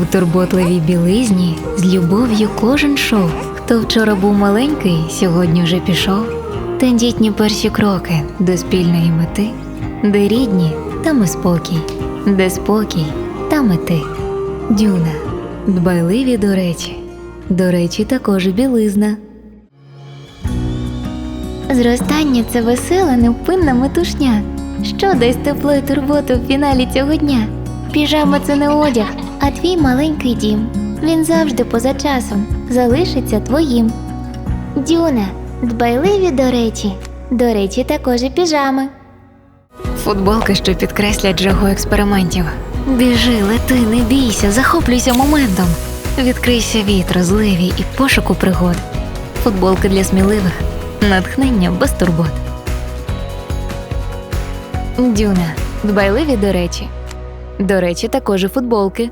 В турботливій білизні з любов'ю кожен шов. Хто вчора був маленький, сьогодні вже пішов. Тендітні перші кроки до спільної мети, де рідні, там і спокій, де спокій, там і ти. Дюна. Дбайливі до речі. До речі, також білизна. Зростання це весела, невпинна метушня. Що дасть тепло і турботу в фіналі цього дня? Піжама це не одяг, а твій маленький дім. Він завжди поза часом залишиться твоїм. Дюна, дбайливі до речі. До речі, також і піжами. Футболки, що підкреслять жагу експериментів. Біжи, лети, не бійся, захоплюйся моментом. Відкрийся вітру, зливі і пошуку пригод. Футболки для сміливих, натхнення без турбот. Дюна. Дбайливі до речі. До речі, також і футболки.